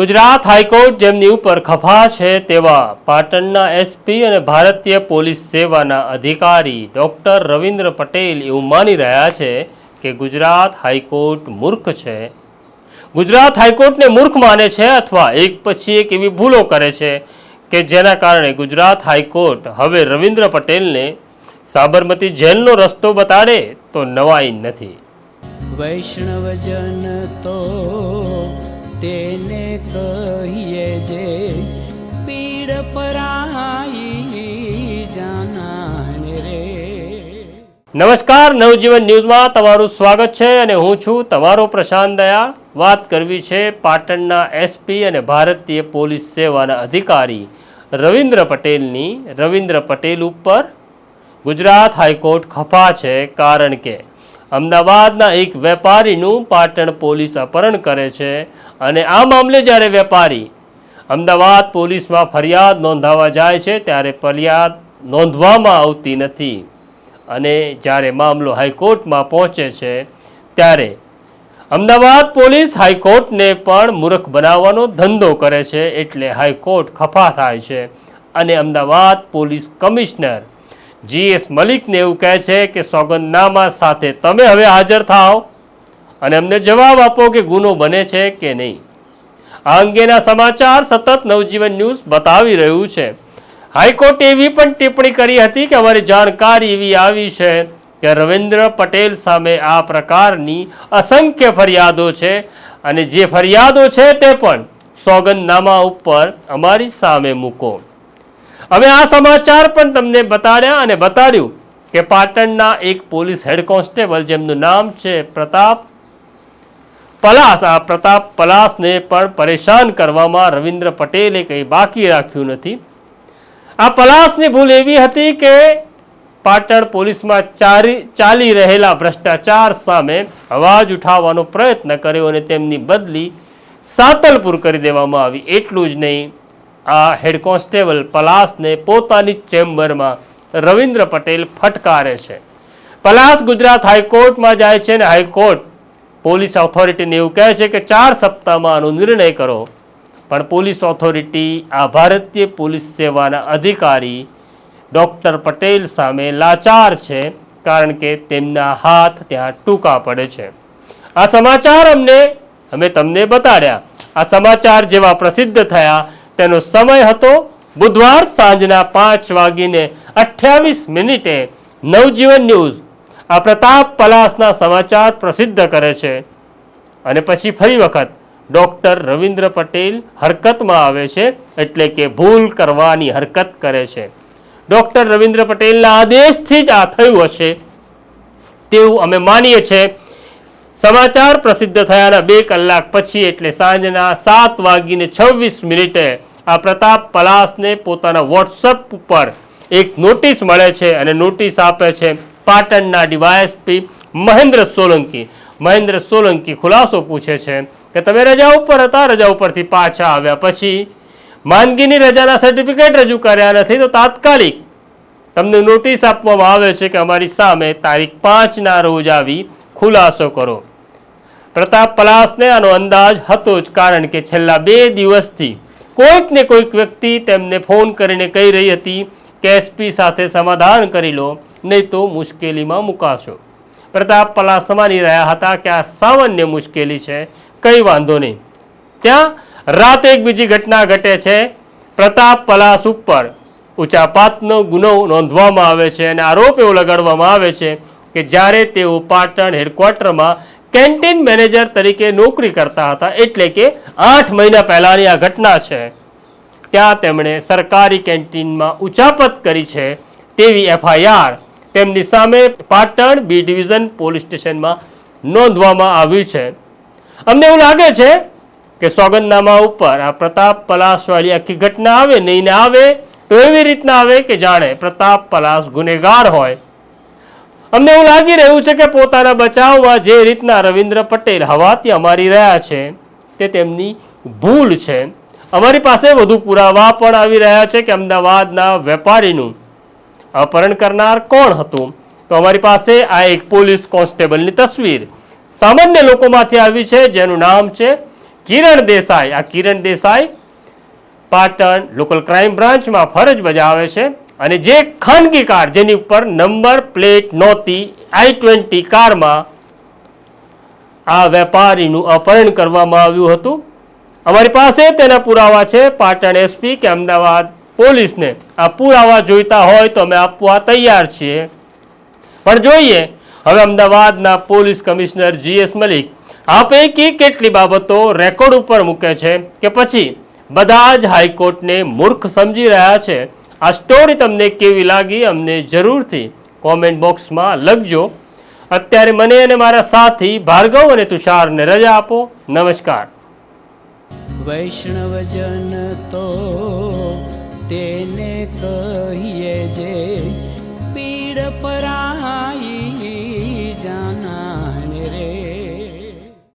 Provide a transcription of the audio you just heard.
Gujarat high court જેમની ઉપર ખભા છે તેવા પાટણના એસપી અને ભારતીય પોલીસ સેવાના અધિકારી ડોક્ટર રવિન્દ્ર પટેલ એવું માની રહ્યા છે કે ગુજરાત હાઈકોર્ટ મૂર્ખ છે. ગુજરાત હાઈકોર્ટને મૂર્ખ માને છે અથવા એક પછી એક એવી ભૂલો કરે છે કે જેના કારણે ગુજરાત હાઈકોર્ટ હવે રવિન્દ્ર પટેલને સાબરમતી જેલનો રસ્તો બતાડે તો નવાઈ નથી. વૈષ્ણવજન તો તેને કહીએ જે પીડ પરાઈ જાનાને રે. નમસ્કાર, નવજીવન ન્યૂઝમાં તમારું સ્વાગત છે અને હું છું તમારો પ્રશાંત દયા વાત કરવી છે પાટણના એસપી અને ભારતીય પોલીસ સેવાના અધિકારી રવિન્દ્ર પટેલની. રવિન્દ્ર પટેલ ઉપર ગુજરાત હાઈકોર્ટ ખફા છે કારણ કે અમદાવાદના એક વેપારીનું પાટણ પોલીસ અપહરણ કરે છે અને આ મામલે જ્યારે વેપારી અમદાવાદ પોલીસમાં ફરિયાદ નોંધાવા જાય છે, ત્યારે ફરિયાદ નોંધવામાં આવતી નથી. અને જ્યારે મામલો હાઈકોર્ટમાં પહોંચે છે, ત્યારે અમદાવાદ પોલીસ હાઈકોર્ટને પણ મૂર્ખ બનાવવાનો ધંધો કરે છે, એટલે હાઈકોર્ટ ખફા થાય છે. અને અમદાવાદ પોલીસ કમિશનર જીએસ મલિકને એવું કહે છે કે સોગંદનામા સાથે તમે હવે હાજર થાઓ અને અમને જવાબ આપો કે ગુનો બને છે કે નહીં. આ અંગેના સમાચાર સતત નવજીવન ન્યૂઝ બતાવી રહ્યું છે. હાઈકોર્ટે એવી પણ ટિપ્પણી કરી હતી કે અમારી જાણકારી એવી આવી છે કે રવિન્દ્ર પટેલ સામે આ પ્રકારની અસંખ્ય ફરિયાદો છે અને જે ફરિયાદો છે તે પણ સોગંદનામા ઉપર અમારી સામે મૂકો. હવે આ સમાચાર પણ તમને બતાડ્યા અને બતાડ્યું કે પાટણના એક પોલીસ હેડ કોન્સ્ટેબલ જેમનું નામ છે પ્રતાપ પલાસ, આ પ્રતાપ પલાસને પણ પરેશાન કરવામાં રવિન્દ્ર પટેલે કંઈ બાકી રાખ્યું નથી. આ પલાસની ભૂલ એવી હતી કે પાટણ પોલીસમાં ચાલી રહેલા ભ્રષ્ટાચાર સામે અવાજ ઉઠાવવાનો પ્રયત્ન કર્યો અને તેમની બદલી સાતલપુર કરી દેવામાં આવી. એટલું જ નહીં. આ હેડ કોન્સ્ટેબલ પલાસને પોતાની ચેમ્બરમાં રવિન્દ્ર પટેલ ફટકારે છે. પલાસ ગુજરાત હાઈકોર્ટમાં જાય છે અને હાઈકોર્ટ પોલીસ ઓથોરિટીને એવું કહે છે કે ચાર સપ્તાહમાં આનો નિર્ણય કરો. પણ પોલીસ ઓથોરિટી આ ભારતીય પોલીસ સેવાના અધિકારી ડૉક્ટર પટેલ સામે લાચાર છે કારણ કે તેમના હાથ ત્યાં ટૂંકા પડે છે. આ સમાચાર અમને, અમે તમને બતાડ્યા. આ સમાચાર જેવા પ્રસિદ્ધ થયા તેનો સમય હતો બુધવાર સાંજના પાંચ વાગીને અઠ્યાવીસ મિનિટે નવજીવન ન્યૂઝ. આ પ્રતાપ પલાસના સમાચાર પ્રસિદ્ધ કરે છે. અને પછી ફરી વખત ડૉક્ટર રવિન્દ્ર પટેલ હરકતમાં આવે છે એટલે કે ભૂલ કરવાની હરકત કરે છે. ડૉક્ટર રવિન્દ્ર પટેલના આદેશથી જ આ થયું હશે. તેવું અમે માનીએ છીએ. સમાચાર પ્રસિદ્ધ થયાના બે કલાક પછી એટલે સાંજના સાત વાગીને છવ્વીસ મિનિટે આ પ્રતાપ પલાસને પોતાના વોટ્સઅપ ઉપર એક નોટિસ મળે છે અને નોટિસ આપે છે પાટણના ડીવાયએસપી મહેન્દ્ર સોલંકી. મહેન્દ્ર સોલંકી ખુલાસો પૂછે છે કે તમે રજા ઉપર હતા? રજા ઉપરથી પાછા આવ્યા પછી માંદગીની રજાના સર્ટિફિકેટ રજૂ કર્યા નથી તો તાત્કાલિક તમને નોટિસ આપવામાં આવે છે કે અમારી સામે તારીખ પાંચના રોજ આવી ખુલાસો કરો. પ્રતાપ પલાસને આનો અંદાજ હતો જ કારણ કે છેલ્લા બે દિવસથી કોઈક ને કોઈક વ્યક્તિ તેમને ફોન કરીને કહી રહી હતી કે એસપી સાથે સમાધાન કરી લો, નહીં તો મુશ્કેલીમાં મુકાશો. પ્રતાપ પલાસમાની રહ્યા હતા કે આ સામાન્ય મુશ્કેલી છે, કંઈ વાંધો નહીં. ત્યાં રાતે એક બીજી ઘટના ઘટે છે, પ્રતાપ પલાસ ઉપર ઉચાપાતનો ગુનો નોંધવામાં આવે છે અને આરોપ એવો લગાડવામાં આવે છે કે જ્યારે તેઓ પાટણ હેડક્વાર્ટરમાં કેન્ટીન મેનેજર તરીકે નોકરી કરતા હતા એટલે કે આઠ મહિના પહેલાંની આ ઘટના છે. ત્યાં તેમણે સરકારી કેન્ટીનમાં ઉચાપત કરી છે તેવી એફઆઈઆર તેમની સામે પાટણ બી ડિવિઝન પોલીસ સ્ટેશનમાં નોંધવામાં આવ્યું છે. અમને એવું લાગે છે કે સોગંદનામા ઉપર આ પ્રતાપ પલાસવાળી આખી ઘટના આવે, નહીં આવે, તો એવી રીતના આવે કે જાણે પ્રતાપ પલાસ ગુનેગાર હોય. અમને એવું લાગી રહ્યું છે કે પોતાના બચાવમાં જે રીતના રવિન્દ્ર પટેલ હવાથી અમારી રહ્યા છે તે તેમની ભૂલ છે. અમારી પાસે વધુ પુરાવા પણ આવી રહ્યા છે કે અમદાવાદના વેપારીનું અપહરણ કરનાર કોણ હતું? તો અમારી પાસે આ એક પોલીસ કોન્સ્ટેબલની તસવીર. સામાન્ય લોકોમાંથી આવી છે, જેનું નામ છે કિરણ દેસાઈ. આ કિરણ દેસાઈ પાટણ લોકલ ક્રાઇમ બ્રાન્ચમાં ફરજ બજાવે છે. અને જે ખાનગી કાર જેની ઉપર નંબર પ્લેટ નહોતી, આઈ ટ્વેન્ટી કારમાં આ વેપારીનું અપહરણ કરવામાં આવ્યું હતું. અમારી પાસે તેના પુરાવા છે. પાટણ એસપી કે અમદાવાદ પોલીસને આ પુરાવા જોઈતા હોય તો અમે આપવા તૈયાર છીએ. પણ જોઈએ, હવે અમદાવાદના પોલીસ કમિશનર જીએસ મલિક આ પૈકી કેટલી બાબતો રેકોર્ડ ઉપર મૂકે છે કે પછી બધા જ હાઈકોર્ટને મૂર્ખ સમજી રહ્યા છે. આ સ્ટોરી તમને કેવી લાગી અમને જરૂરથી કોમેન્ટ બોક્સમાં લખજો. અત્યારે મને અને મારા સાથી ભાર્ગવ અને તુષારને રજા આપો. નમસ્કાર. વૈષ્ણવજન તો તેને કહીએ જે